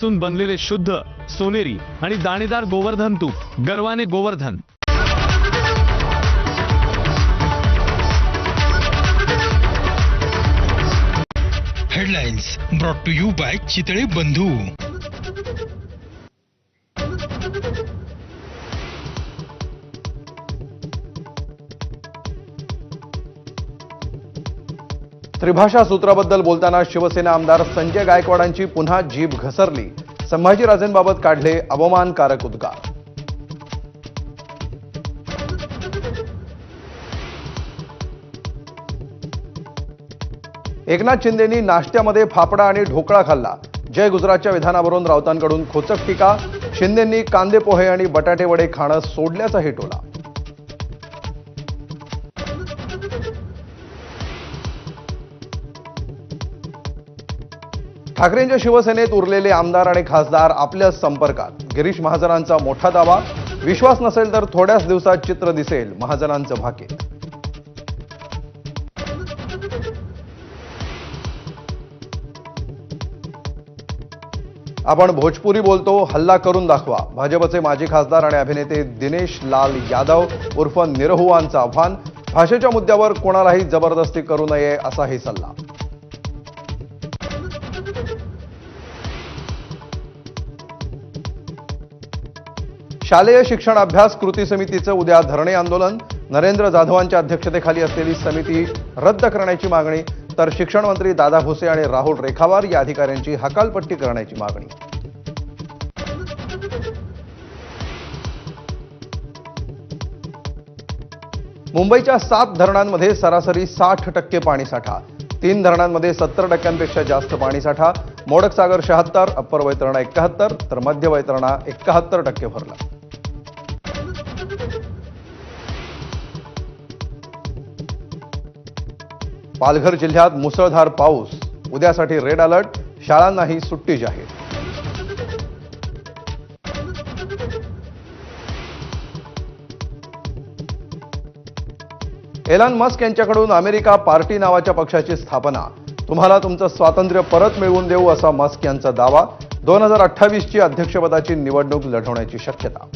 पासून बनलेले शुद्ध सोनेरी आणि दाणेदार गोवर्धन तूप गर्वाने Govardhan. Headlines brought to you by Chitale Bandhu. त्रिभाषा सूत्राबद्दल बोलताना शिवसेना आमदार संजय गायकवाडांची पुन्हा जीभ घसरली. संभाजीराजेंबाबत काढले अवमानकारक उद्गार. एकनाथ शिंदेंनी नाश्त्यामध्ये फाफडा आणि ढोकळा खाल्ला. जय गुजरातच्या विधानावरून राऊतांकडून खोचक टीका. शिंदेंनी कांदे पोहे आणि बटाटे वडे खाणं सोडल्याचाही टोला. ठाकरेंच्या शिवसेनेत उरलेले आमदार आणि खासदार आपल्या संपर्कात. गिरीश महाजनांचा मोठा दावा. विश्वास नसेल तर थोड्याच दिवसात चित्र दिसेल महाजनांचं भाकीत आपण भोजपुरी बोलतो हल्ला करून दाखवा. भाजपचे माजी खासदार आणि अभिनेते दिनेश लाल यादव उर्फ निरहुआंचं आव्हान. भाषेच्या मुद्द्यावर कोणालाही जबरदस्ती करू नये असाही सल्ला. शालेय शिक्षण अभ्यास कृती समितीचं उद्या धरणे आंदोलन. नरेंद्र जाधवांच्या अध्यक्षतेखाली असलेली समिती रद्द करण्याची मागणी. तर शिक्षण मंत्री दादा भुसे आणि राहुल रेखावार या अधिकाऱ्यांची हकालपट्टी करण्याची मागणी. मुंबईच्या सात धरणांमध्ये सरासरी साठ टक्के पाणीसाठा तीन धरणांमध्ये सत्तर टक्क्यांपेक्षा जास्त पाणीसाठा मोडकसागर शहात्तर अप्पर वैतरणा एकाहत्तर तर मध्य वैतरणा एकाहत्तर टक्के भरला. पालघर जिल्ह्यात मुसळधार पाऊस. उद्यासाठी रेड अलर्ट. शाळांनाही सुट्टी जाहीर. एलन मस्क यांच्याकडून अमेरिका पार्टी नावाच्या पक्षाची स्थापना. तुम्हाला तुमचं स्वातंत्र्य परत मिळवून देऊ असा मस्क यांचा दावा. दोन हजार अठ्ठावीसची अध्यक्षपदाची निवडणूक लढवण्याची शक्यता.